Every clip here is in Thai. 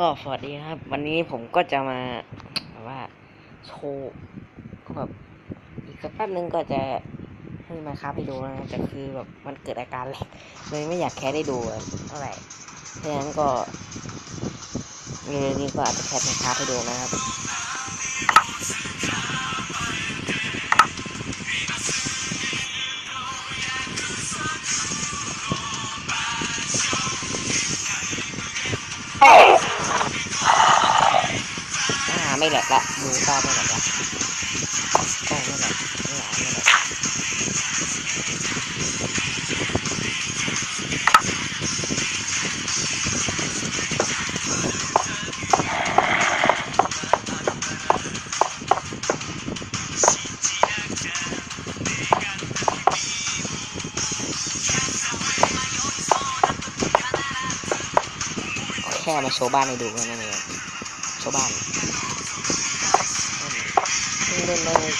ก็สวัสดีครับ วันนี้ผมก็จะมาแบบว่าโชว์ก็แบบอีกสักแป๊บนึงก็จะให้มาครับให้ดูนะแต่คือแบบมันเกิดอาการแหลกเลยไม่อยากแคสได้ดูเท่าไหร่เพราะฉะนั้นก็เรื่องนี้ก็อาจจะแคสมาครับให้ดูนะครับ ไม่แหลกละดูก็ไม่แหลกละก็ไม่แหลกไม่แหลกไม่แหลกแค่มาโชว์บ้านให้ดูแค่นั้นเองโชว์บ้านเพิ่งเล่น ได้ไม่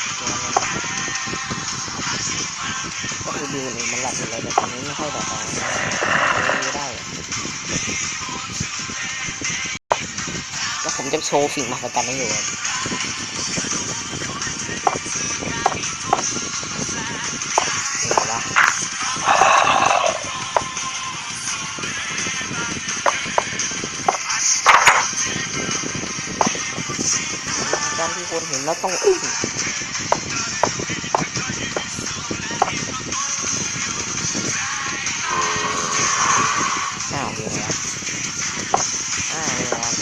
ก็คือดูนี่มันหลับอยู่เลยแต่ตอนนี้ไม่ค่อยแบบไม่ได้ แล้วผมจะโชว์สิ่งมหัศจรรย์ให้ดู การที่คนเห็นแล้วต้องอึ้งอ้าวมีอะไรวะอ้าวมีอะไรวะ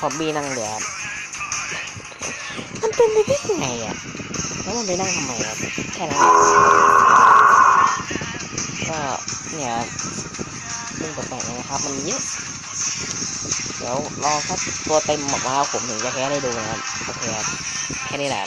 ฮอบบีนั่งเรือครับมันเป็นไปได้ยังไงอะ แล้วมันไปนั่งทำไมอะแค่นั้นก็เนี่ย รื่งแปลกๆนะครับมันเยอะเดี๋ยวรอครับตัวเต็มออกมาผมถึงจะแค่ได้ดูนะครับโอเคครับแค่นี้แหละ